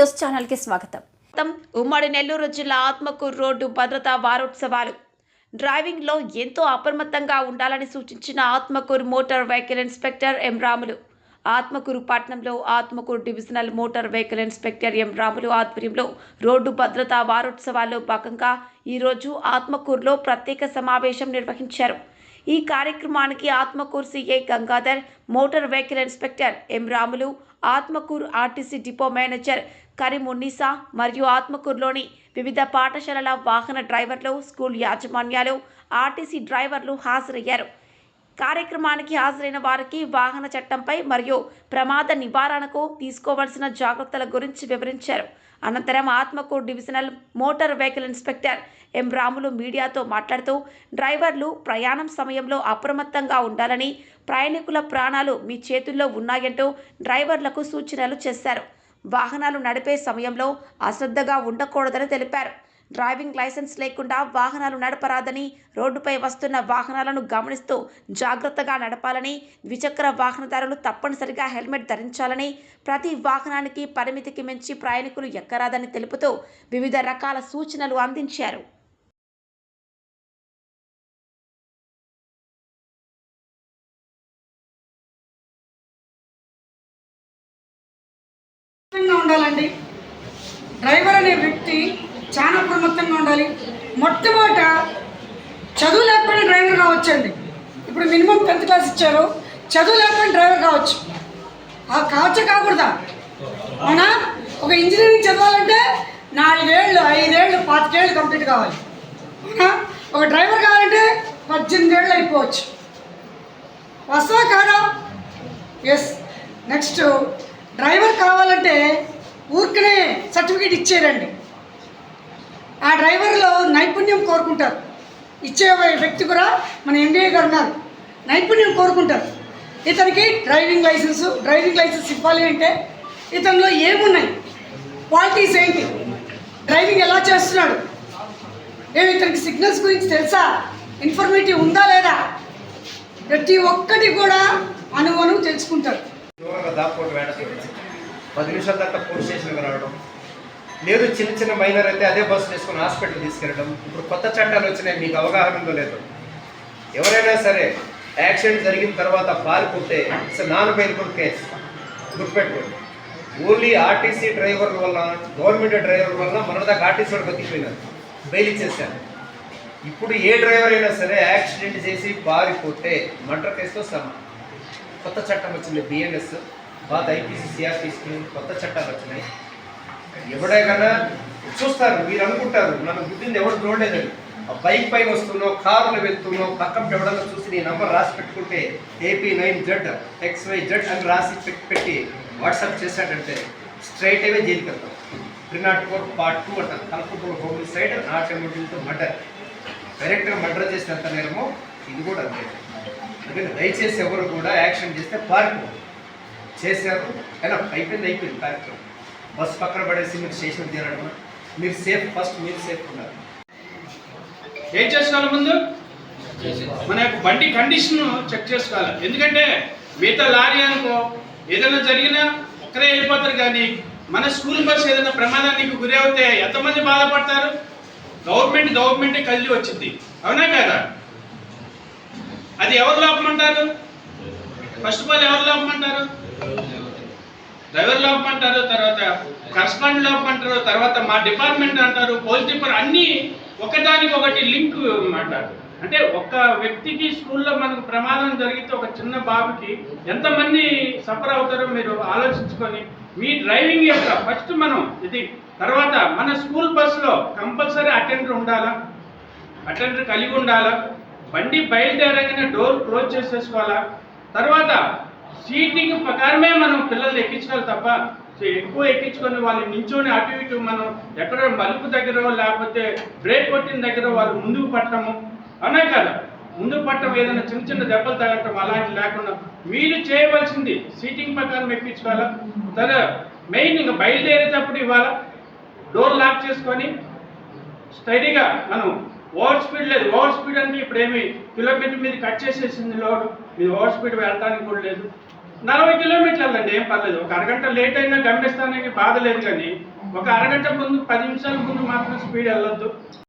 News ఛానల్కి స్వాగతం. ఉమ్మడి నెల్లూరు జిల్లా ఆత్మకూరు రోడ్డు భద్రతా వారోత్సవాలు. డ్రైవింగ్లో ఎంతో అప్రమత్తంగా ఉండాలని సూచించిన Atmakur motor vehicle inspector M Ramulu Atmakur పట్టణంలో Atmakur divisional motor vehicle inspector M Ramulu ఆధ్వర్యంలో రోడ్డు భద్రతా వారోత్సవాల్లో భాగంగా ఈరోజు ఆత్మకూరులో ప్రత్యేక సమావేశం నిర్వహించారు. ఈ కార్యక్రమానికి Atmakur CI Gangadhar motor vehicle inspector M Ramulu Atmakur RTC depot manager Karimunnisa మరియు ఆత్మకూరులోని వివిధ పాఠశాలల వాహన డ్రైవర్లు స్కూల్ యాజమాన్యాలు ఆర్టీసీ డ్రైవర్లు హాజరయ్యారు. కార్యక్రమానికి హాజరైన వారికి వాహన చట్టంపై మరియు ప్రమాద నివారణకు తీసుకోవాల్సిన జాగ్రత్తల గురించి వివరించారు. అనంతరం Atmakur divisional motor vehicle inspector M Ramulu మీడియాతో మాట్లాడుతూ డ్రైవర్లు ప్రయాణం సమయంలో అప్రమత్తంగా ఉండాలని ప్రయాణికుల ప్రాణాలు మీ చేతుల్లో ఉన్నాయంటూ డ్రైవర్లకు సూచనలు చేశారు. వాహనాలు నడిపే సమయంలో అశ్రద్ధగా ఉండకూడదని తెలిపారు. డ్రైవింగ్ లైసెన్స్ లేకుండా వాహనాలు నడపరాదని రోడ్డుపై వస్తున్న వాహనాలను గమనిస్తూ జాగ్రత్తగా నడపాలని ద్విచక్ర వాహనదారులు తప్పనిసరిగా హెల్మెట్ ధరించాలని ప్రతి వాహనానికి పరిమితికి మించి ప్రయాణికులు ఎక్కరాదని తెలుపుతూ వివిధ రకాల సూచనలు అందించారు. ఉండాలండి డ్రైవర్ అనే వ్యక్తి చాలా ప్రమత్తంగా ఉండాలి. మొట్టమొదట చదువు లేకపోయిన డ్రైవర్ కావచ్చండి. ఇప్పుడు మినిమం టెన్త్ క్లాస్ ఇచ్చారు. చదువు లేకపోయిన డ్రైవర్ కావచ్చు. ఆ కావచ్చు కాకూడదా? అవునా? ఒక ఇంజనీరింగ్ చదవాలంటే నాలుగేళ్ళు ఐదేళ్ళు పాతికేళ్ళు కంప్లీట్ కావాలి. అవునా? ఒక డ్రైవర్ కావాలంటే పద్దెనిమిది ఏళ్ళు అయిపోవచ్చు. వస్తా కాదా? ఎస్ నెక్స్ట్ డ్రైవర్ కావాలంటే ఊరికనే సర్టిఫికేట్ ఇచ్చేయండి. ఆ డ్రైవర్లో నైపుణ్యం కోరుకుంటారు. ఇచ్చే వ్యక్తి కూడా మన ఎంబీఏ గారు ఉన్నారు. నైపుణ్యం కోరుకుంటారు. ఇతనికి డ్రైవింగ్ లైసెన్సు డ్రైవింగ్ లైసెన్స్ ఇవ్వాలి అంటే ఇతనిలో ఏమున్నాయి? క్వాలిటీస్ ఏంటి? డ్రైవింగ్ ఎలా చేస్తున్నాడు? ఏమి ఇతనికి సిగ్నల్స్ గురించి తెలుసా? ఇన్ఫర్మేటివ్ ఉందా లేదా? ప్రతి ఒక్కటి కూడా అనువను తెలుసుకుంటారు. పది నిమిషాల దాకా పోలీస్ స్టేషన్కి రావడం. లేదు చిన్న చిన్న మైనర్ అయితే అదే బస్సు వేసుకొని హాస్పిటల్ తీసుకెళ్ళడం. ఇప్పుడు కొత్త చట్టాలు వచ్చినాయి మీకు అవగాహన ఉందో లేదు. ఎవరైనా సరే యాక్సిడెంట్ జరిగిన తర్వాత పారిపోతే ఇట్స్ నాన్ బెయిల్బుల్ కేసు. గుర్తుపెట్టుకోండి. ఓన్లీ ఆర్టీసీ డ్రైవర్ల వల్ల గవర్నమెంట్ డ్రైవర్ వల్ల మొన్నదాకా ఆర్టీసీ వాడు బతికిపోయినారు. బెయిల్ ఇచ్చేసారు ఇప్పుడు ఏ డ్రైవర్ అయినా సరే యాక్సిడెంట్ చేసి పారిపోతే మర్డర్ కేసుతో సమానం కొత్త చట్టం వచ్చింది బిఎన్ఎస్ పాత ఐపీసీ సిఆర్టీసీ కొత్త చట్టాలు వచ్చినాయి. ఎవడే కదా చూస్తారు మీరు అనుకుంటారు నన్ను గుద్దింది ఎవరు చూడలేదని. ఆ బైక్ పైన వస్తున్నావు కారులో వెళ్తున్నావు పక్కన ఎవడన్నా చూసి నీ నంబర్ రాసి పెట్టుకుంటే AP nine Z X Y Z అని రాసి పెట్టి పెట్టి వాట్సాప్ చేశాడంటే స్ట్రైట్ అవే జైలుకి వెళ్తాం. Three nought four part two అంటారు కల్పూర్ హోమ్ సైడ్ నాట్ ఎమోటివ్తో మర్డర్. డైరెక్ట్గా మర్డర్ చేసినంత నేరమో ఇది కూడా అంతే. అందుకని దయచేసి ఎవరు కూడా యాక్షన్ చేస్తే పార్కు చేశారు. అయినా అయిపోయింది అయిపోయింది కార్యక్రమం. బస్ పక్కన పడేసి మీరు స్టేషన్ తీరడం మీరు సేఫ్ ఫస్ట్ మీరు సేఫ్ ఉన్నారు ఏం చేసుకోవాలి ముందు? మన యొక్క బండి కండిషన్ చెక్ చేసుకోవాలి. ఎందుకంటే మిగతా లారీ అనుకో ఏదైనా జరిగినా ఒక్కరే వెళ్ళిపోతారు కానీ మన స్కూల్ బస్ ఏదైనా ప్రమాదానికి గురి అవుతే ఎంతమంది బాధపడతారు? గవర్నమెంట్ గవర్నమెంట్ కలిసి వచ్చింది. అవునా కదా? అది ఎవరు లోపం అంటారు ఫస్ట్ ఆఫ్ ఆల్ ఎవరు లోపం అంటారు డ్రైవర్ లోపం అంటారు తర్వాత కరస్పాండెంట్ లోపం అంటారు తర్వాత మా డిపార్ట్మెంట్ అంటారు పోలీస్ డిపార్ట్మెంట్ అన్నీ ఒకదానికి ఒకటి లింక్ అన్నమాట అంటే ఒక్క వ్యక్తికి స్కూల్లో మనకు ప్రమాదం జరిగితే ఒక చిన్న బాబుకి ఎంతమంది సఫర్ అవుతారో మీరు ఆలోచించుకొని మీ డ్రైవింగ్ యొక్క ఫస్ట్ మనం ఇది తర్వాత మన స్కూల్ బస్సులో కంపల్సరీ అటెండర్ ఉండాలా? అటెండర్ కలిగి ఉండాలా? బండి బయలుదేరగానే డోర్ క్లోజ్ చేసేసుకోవాలా? తర్వాత సీటింగ్ ప్రకారమే మనం పిల్లల్ని ఎక్కించుకోవాలి తప్ప సో ఎక్కువ ఎక్కించుకొని వాళ్ళు నించోని అటు ఇటు మనం ఎక్కడో మలుపు దగ్గర లేకపోతే బ్రేక్ కొట్టిన దగ్గర వాళ్ళు ముందుకు పట్టడము. అనే కదా ముందుకు పట్టడం ఏదైనా చిన్న చిన్న దెబ్బలు తగలటం అలాంటి లేకుండా మీరు చేయవలసింది సీటింగ్ ప్రకారం ఎక్కించుకోవాలా? సరే మెయిన్ ఇంకా బయలుదేరేటప్పుడు ఇవాళ డోర్ లాక్ చేసుకొని స్టడీగా మనం ఓవర్ స్పీడ్ లేదు ఓవర్ స్పీడ్ అంటే ఇప్పుడు ఏమి కిలోమీటర్ మీద కట్ చేసేసింది లోడ్ మీరు ఓవర్ స్పీడ్ వెళ్ళడానికి కూడా లేదు. నలభై కిలోమీటర్లు వెళ్ళండి ఏం పర్లేదు. ఒక అరగంట లేట్ అయినా గమనిస్తానని బాధ లేదు కానీ ఒక అరగంట ముందు పది నిమిషాల ముందు మాత్రం స్పీడ్ వెళ్ళొద్దు.